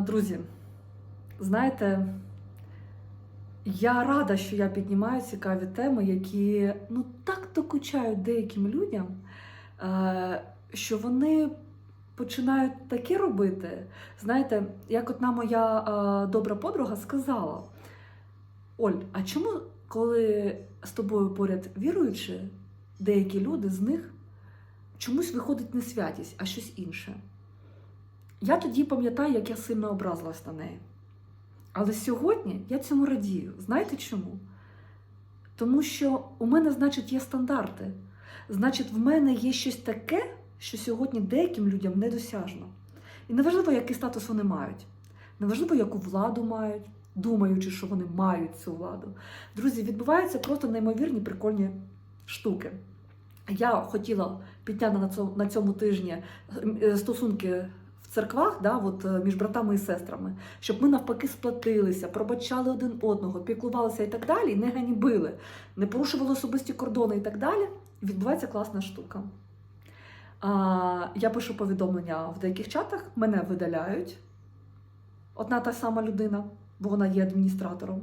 Друзі, знаєте, я рада, що я піднімаю цікаві теми, які ну так докучають деяким людям, що вони починають таке робити. Знаєте, як одна моя добра подруга сказала: Оль, а чому, коли з тобою поряд віруючі, деякі люди з них чомусь виходить не святість, а щось інше? Я тоді пам'ятаю, як я сильно образилась на неї. Але сьогодні я цьому радію. Знаєте чому? Тому що у мене, значить, є стандарти. Значить, в мене є щось таке, що сьогодні деяким людям недосяжно. І неважливо, який статус вони мають, неважливо, яку владу мають, думаючи, що вони мають цю владу. Друзі, відбуваються просто неймовірні прикольні штуки. Я хотіла підняти на цьому, тижні е, стосунки церквах, да, от, е, між братами і сестрами, щоб ми навпаки сплатилися, пробачали один одного, піклувалися і так далі, не ганьбили, не порушували особисті кордони і так далі. Відбувається класна штука. А, я пишу повідомлення в деяких чатах, мене видаляють. Одна та сама людина, бо вона є адміністратором.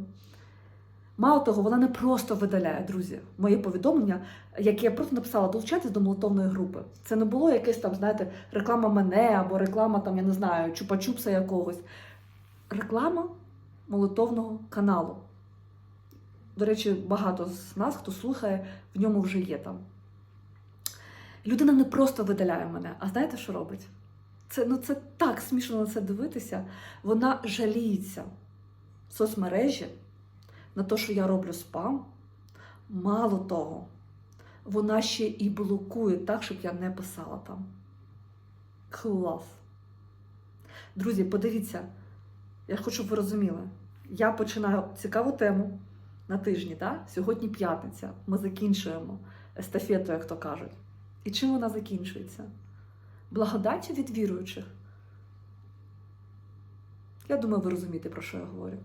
Мало того, вона не просто видаляє, друзі, моє повідомлення, яке я просто написала долучайтесь до молотовної групи. Це не було якесь там, знаєте, реклама мене або реклама там, я не знаю, чупа-чупса якогось. Реклама молотовного каналу. До речі, багато з нас, хто слухає, в ньому вже є там. Людина не просто видаляє мене, а знаєте, що робить? Це, ну, це так смішно на це дивитися. Вона жаліється соцмережі на те, що я роблю спам. Мало того, вона ще і блокує так, щоб я не писала там. Клас. Друзі, подивіться, я хочу, щоб ви розуміли. Я починаю цікаву тему на тижні, так? сьогодні п'ятниця. Ми закінчуємо естафету, як то кажуть. І чим вона закінчується? Благодаттю від віруючих. Я думаю, ви розумієте, про що я говорю.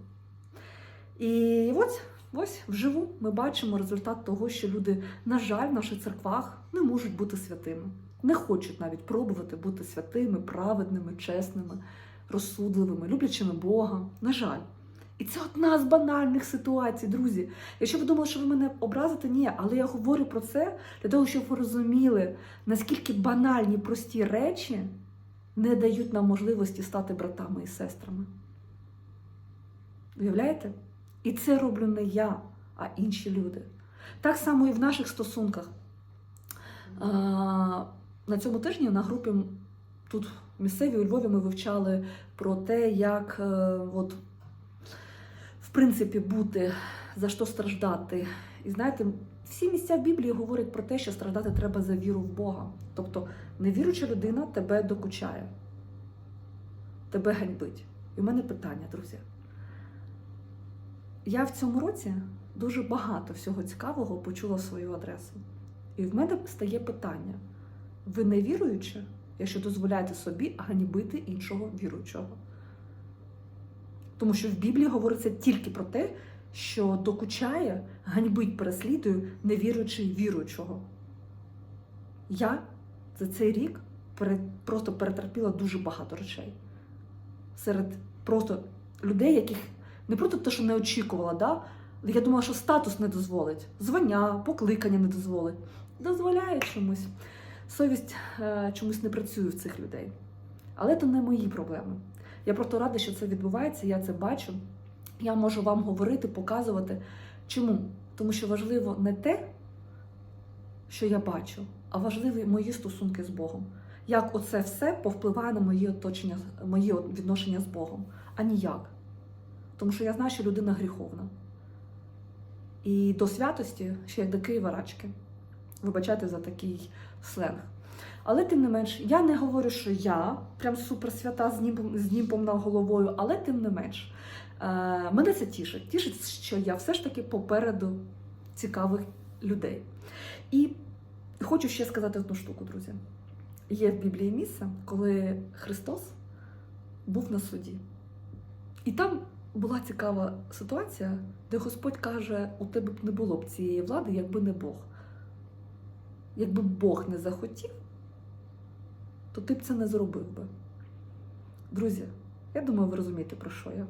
І ось, ось вживу ми бачимо результат того, що люди, на жаль, в наших церквах не можуть бути святими, не хочуть навіть пробувати бути святими, праведними, чесними, розсудливими, люблячими Бога. На жаль. І це одна з банальних ситуацій, друзі. Якщо ви думали, що ви мене образите, ні, але я говорю про це для того, щоб ви розуміли, наскільки банальні прості речі не дають нам можливості стати братами і сестрами. Уявляєте? І це роблю не я, а інші люди. Так само і в наших стосунках. На цьому тижні на групі тут в місцевій у Львові ми вивчали про те, як е, от, в принципі бути, за що страждати. І знаєте, всі місця в Біблії говорять про те, що страждати треба за віру в Бога. Тобто невіруюча людина тебе докучає, тебе ганьбить. І в мене питання, друзі. Я в цьому році дуже багато всього цікавого почула свою адресу. І в мене стає питання: ви не віруючи, якщо дозволяєте собі ганьбити іншого віруючого? Тому що в Біблії говориться тільки про те, що докучає, ганьбить, переслідує невіруючий віруючого. Я за цей рік просто перетерпіла дуже багато речей. Серед просто людей, яких не просто те, що не очікувала, да? я думала, що статус не дозволить, звання, покликання не дозволить. Дозволяє чомусь. Совість е, чомусь не працює в цих людей. Але це не мої проблеми. Я просто рада, що це відбувається, я це бачу. Я можу вам говорити, показувати. Чому? Тому що важливо не те, що я бачу, а важливі мої стосунки з Богом. Як оце все повпливає на мої оточення, мої відношення з Богом, а ніяк. Тому що я знаю, що людина гріховна. І до святості ще як до Києва рачки. Вибачайте за такий сленг. Але тим не менш, я не говорю, що я прям суперсвята з німбом, з німбом над головою, але тим не менш, е, мене це тішить. Тішить, що я все ж таки попереду цікавих людей. І хочу ще сказати одну штуку, друзі. Є в Біблії місце, коли Христос був на суді. І там була цікава ситуація, де Господь каже: у тебе б не було б цієї влади, якби не Бог. Якби Бог не захотів, то ти б це не зробив би. Друзі, Я думаю, ви розумієте, про що я.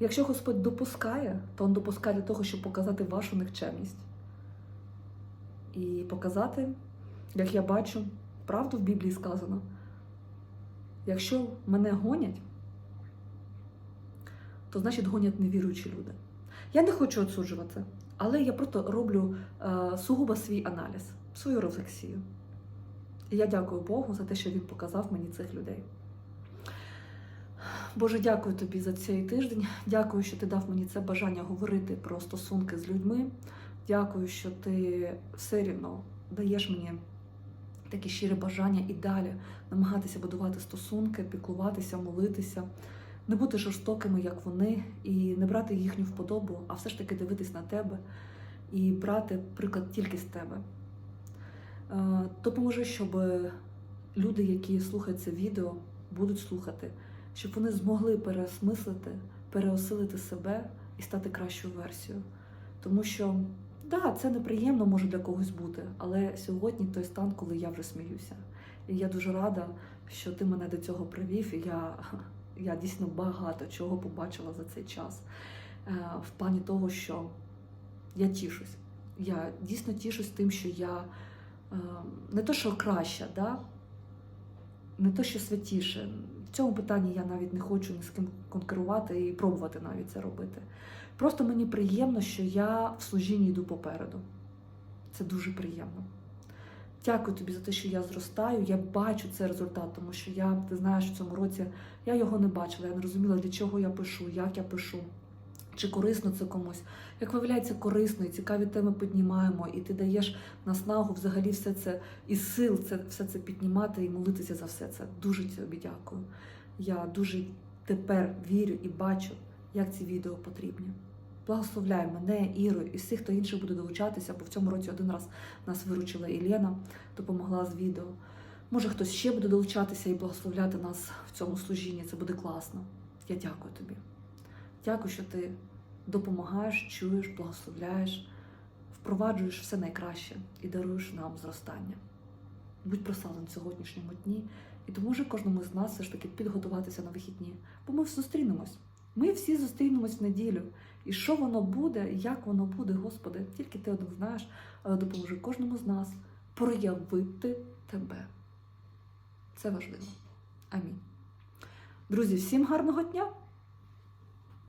Якщо Господь допускає, то Він допускає для того, щоб показати вашу никчемність. І показати, як я бачу, правду в Біблії сказано. Якщо мене гонять, то значить гонять невіруючі люди. Я не хочу осуджувати, але я просто роблю е, сугубо свій аналіз, свою рефлексію. І я дякую Богу за те, що Він показав мені цих людей. Боже, дякую тобі за цей тиждень. Дякую, що ти дав мені це бажання говорити про стосунки з людьми. Дякую, що ти все рівно даєш мені таке щире бажання і далі намагатися будувати стосунки, піклуватися, молитися, не бути жорстокими, як вони, і не брати їхню вподобу, а все ж таки дивитись на тебе і брати приклад тільки з тебе. Е, Допоможи, щоб люди, які слухають це відео, будуть слухати, щоб вони змогли переосмислити, переосилити себе і стати кращою версією. Тому що, да, це неприємно може для когось бути, але сьогодні той стан, коли я вже сміюся. І я дуже рада, що ти мене до цього привів, і я, я дійсно багато чого побачила за цей час. Е, В плані того, що я тішусь. Я дійсно тішусь тим, що я е, не то, що краща, да? не то, що святіше. В цьому питанні я навіть не хочу ні з ким конкурувати і пробувати навіть це робити. Просто мені приємно, що я в служінні йду попереду. Це дуже приємно. Дякую тобі за те, що я зростаю. Я бачу цей результат, тому що я, ти знаєш, в цьому році я його не бачила, я не розуміла, для чого я пишу, як я пишу, чи корисно це комусь. Як виявляється, корисно і цікаві теми піднімаємо, і ти даєш наснагу взагалі все це і сил це все це піднімати і молитися за все це. Дуже тобі дякую. Я дуже тепер вірю і бачу, як ці відео потрібні. Благословляй мене, Іру і всіх, хто інших буде долучатися, бо в цьому році один раз нас виручила Ілена, допомогла з відео. Може, хтось ще буде долучатися і благословляти нас в цьому служінні. Це буде класно. Я дякую тобі. Дякую, що ти допомагаєш, чуєш, благословляєш, впроваджуєш все найкраще і даруєш нам зростання. Будь прославлен в сьогоднішньому дні і допоможи кожному з нас все ж таки підготуватися на вихідні, бо ми зустрінемось. Ми всі зустрінемось в неділю. І що воно буде, як воно буде, Господи, тільки ти один знаєш, але допоможи кожному з нас проявити тебе. Це важливо. Амінь. Друзі, всім гарного дня!